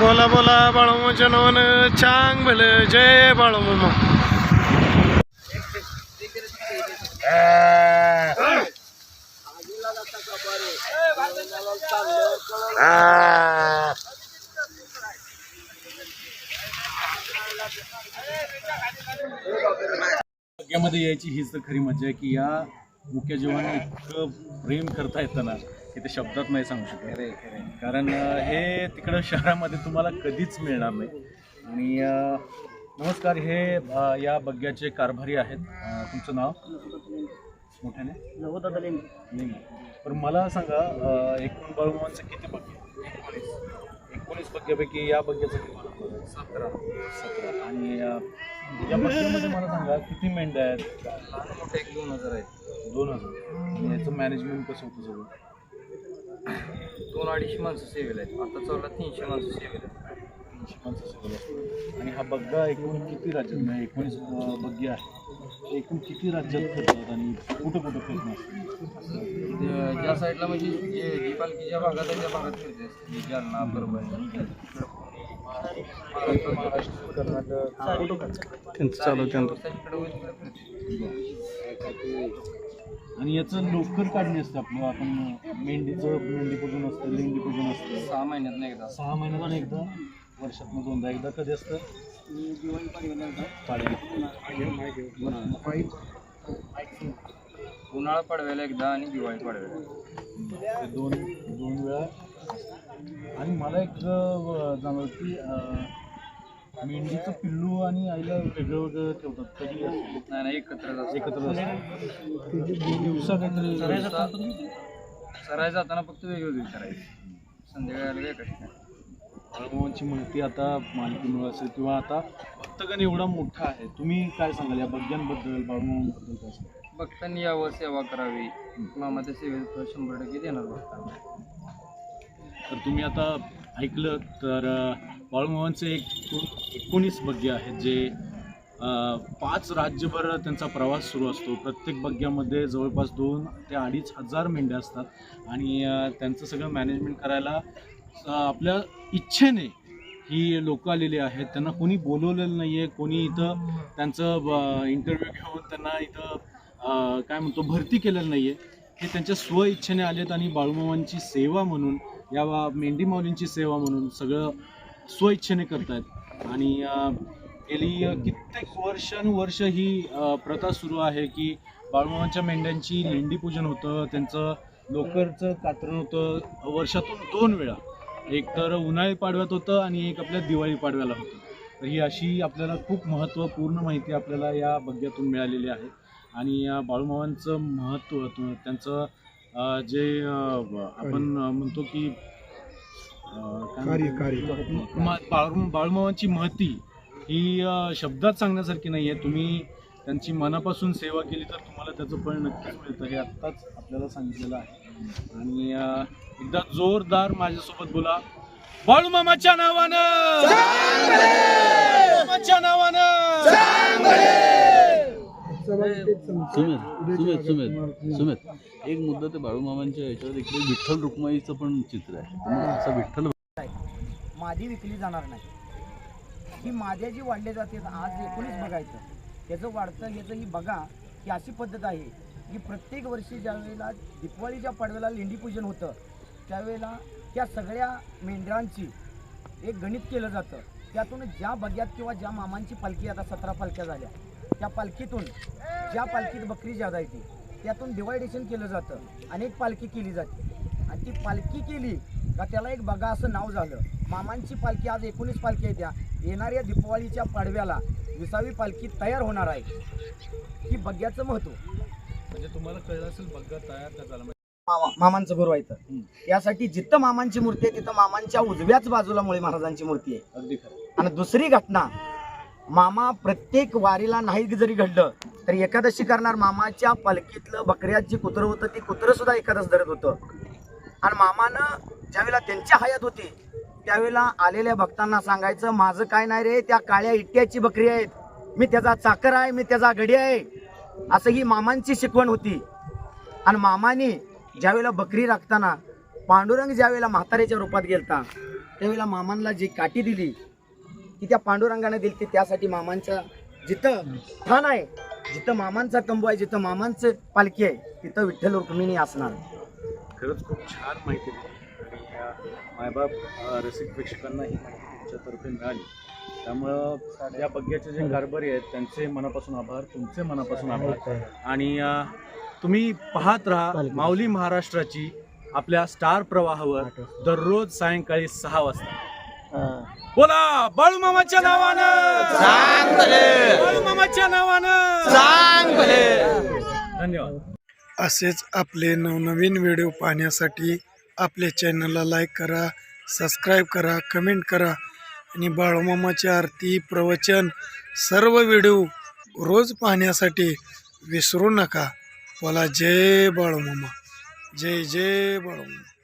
बोला बोला बाळूमाच्या नावानं चांग भलं जय बाळूमामा. मुक्यामध्ये यायची हीच तर खरी मजा आहे की या मुख्य जीवाने इतकं प्रेम करता येताना ते शब्दात नाही सांगू शकत. कारण हे तिकडं शहरामध्ये तुम्हाला कधीच मिळणार नाही. आणि नमस्कार हे या बग्ग्याचे कारभारी आहेत. तुमचं नाव? मोठ्याने? नाही पण मला सांगा एकूण बाळूमांचं किती बग्गे? एकोणीस. एकोणीस बग्ग्यापैकी या बग्ग्याचं किती सतरा. सतरा. आणि या बग्ग्यामध्ये मला सांगा किती मेंढ्या आहेत? लहान मोठे एक दोन हजार आहेत. दोन हजार. आणि याचं मॅनेजमेंट कसं होतं सगळं? दोन अडीचशे माणसं सेवेला आहेत. आता चौला तीनशे माणसं सेवेला आहेत. तीनशे. आणि हा बग्गा एकूण किती राज्यात म्हणजे एकोणीस बग्गे आहे. एकूण किती राज्यात फिरतात आणि कुठं कुठं फिरणं असतं जे- ज्या साईडला म्हणजे जे जी पालखी ज्या भागात आहे त्या भागात फिरते असते. जे जालना परभणी. महाराष्ट्र महाराष्ट्र. कर्नाटक त्यांचं चालू त्यांचं आणि याचं लोकर काढणी असतं आपलं आपण मेंढीचं मेंढी पूजन असतं लेंडी पूजन असतं. सहा महिन्यात नाही एकदा. सहा महिन्यातून एकदा वर्षातनं दोनदा एकदा. कधी असतं? उन्हाळा पडव्याला एकदा आणि दिवाळी पडव्याला. दोन दोन वेळा. आणि मला एक अं, जाणवलं की मेंढीचं पिल्लू आणि आईला वेगळं वेगळं ठेवतात. कधी? नाही नाही एकत्र. एकत्र असतं. दिवसा काहीतरी सराय जाताना फक्त वेगवेगळी करायची. संध्याकाळी ठिकाणी बाळूमामांची माहिती आता मालिकेमुळे असेल किंवा आता भक्तगण एवढा मोठा आहे. तुम्ही काय सांगाल या बग्यांबद्दल बाळूमामांबद्दल काय सांगाल? भक्तांनी यावर सेवा करावी. मामाच्या सेवेत शंभर टक्के देणार भक्तांना. तर तुम्ही आता ऐकलं तर बाळूमामांचे एक एकोणीस बग्गे आहेत जे पाच राज्यभर त्यांचा प्रवास सुरू असतो. प्रत्येक बग्ग्यामध्ये जवळपास दोन ते अडीच हजार मेंढ्या असतात. आणि त्यांचं सगळं मॅनेजमेंट करायला आपल्या इच्छेने ही लोकं आलेली आहेत. त्यांना कोणी बोलवलेलं नाही आहे कोणी इथं त्यांचं इंटरव्ह्यू घेऊन त्यांना इथं काय म्हणतो भरती केलेलं नाही आहे हे त्यांच्या स्वइच्छेने आलेत आणि बाळूमामांची सेवा म्हणून या मेंढी माऊलींची सेवा म्हणून सगळं स्वइच्छेने करतायत. आणि गेली कित्येक वर्षानुवर्ष ही प्रथा सुरू आहे की बाळूमामाच्या मेंढ्यांची लेंडी पूजन होतं त्यांचं लोकरचं कातरण होतं वर्षातून दोन वेळा. एक तर उन्हाळी पाडव्यात होतं आणि एक आपल्या दिवाळी पाडव्याला होतं. तर ही अशी आपल्याला खूप महत्त्वपूर्ण माहिती आपल्याला या बग्ग्यातून मिळालेली आहे. आणि या बाळूमामांचं महत्त्व त्यांचं जे आपण म्हणतो की बाळूमामांची महती ही शब्दात सांगण्यासारखी नाही आहे तुम्ही त्यांची मनापासून सेवा केली तर तुम्हाला त्याचं फळ नक्कीच मिळतं. हे आत्ताच आपल्याला सांगितलेलं आहे. आणि एकदा जोरदार माझ्यासोबत बोला. बाळूमामाच्या नावानं! नावानं! सुमित सुमित सुमित सुमित. एक मुद्दा ते बाळूमामांच्या याच्यावर इकडे विठ्ठल रुक्माईचं पण चित्र आहे. असं विठ्ठल माझी विकली जाणार नाही. ही माझ्या जी वाढले जाते आज एकोणीस बघायचं. त्याचं वाढतं याचं ही बघा ही अशी पद्धत आहे की प्रत्येक वर्षी ज्या वेळेला दिपवाळीच्या पाडव्याला लेंडी पूजन होतं त्यावेळेला त्या सगळ्या मेंढरांची एक गणित केलं जातं. त्यातून ज्या बग्यात किंवा ज्या मामांची पालखी आता सतरा पालख्या झाल्या त्या पालखीतून ज्या पालखीत बकरी ज्यादा येते त्यातून डिवायडेशन केलं जातं अनेक पालखी केली जाते. आणि ती पालखी केली का त्याला एक बघा असं नाव झालं. मामांची पालखी आज एकोणीस पालखी आहेत त्या येणाऱ्या दिपावलीच्या पाडव्याला विसावी पालखी तयार होणार आहे. ही बग्याचं महत्त्व. म्हणजे तुम्हाला कळलं असेल बग्गा तयार का झाला? मामा मामांचं गुरु आहे तर यासाठी जिथं मामांची मूर्ती आहे तिथं मामांच्या उजव्याच बाजूला मुळे महाराजांची मूर्ती आहे. अगदी खरं. आणि दुसरी घटना मामा प्रत्येक वारीला नाही जरी घडलं तर एकादशी करणार मामाच्या पालखीतलं बकऱ्यात जी कुत्रं होतं ती कुत्रं सुद्धा एकादश धरत होतं. आणि मामानं ज्यावेळेला त्यांच्या हयात होती त्यावेळेला आलेल्या भक्तांना सांगायचं माझं काय नाही रे त्या काळ्या इट्ट्याची बकरी आहेत. मी त्याचा चाकर आहे मी त्याचा गडी आहे. असं ही मामांची शिकवण होती. आणि मामाने ज्यावेळेला बकरी राखताना पांडुरंग ज्यावेळेला म्हाताऱ्याच्या रूपात गेलता त्यावेळेला मामांना जी काठी दिली ती त्या पांडुरंगाने दिली ती त्यासाठी मामांच्या जिथं ठाण आहे जिथं मामांचा तंबू आहे जिथं मामांचं पालखी आहे तिथं विठ्ठल रुक्मिणी असणार. खरंच खूप छान माहिती दिली. आणि या मायबाप रसिक प्रेक्षकांना ही माहिती तुमच्यातर्फे मिळाली. त्यामुळं या बग्याचे जे कारभारी आहेत त्यांचे मनापासून आभार तुमचे मनापासून आभार. आणि तुम्ही पाहत राहा माऊली महाराष्ट्राची आपल्या स्टार प्रवाहावर दररोज सायंकाळी सहा वाजता. बोला बाळूमामाच्या नावानं. बाळूमामाच्या नावानं. धन्यवाद. असेच आपले नवनवीन व्हिडिओ पाहण्यासाठी आपल्या चॅनलला लाईक करा सबस्क्राईब करा कमेंट करा आणि बाळूमामाची आरती प्रवचन सर्व व्हिडिओ रोज पाहण्यासाठी विसरू नका. बोला जय बाळूमामा. जय जय बाळूमामा.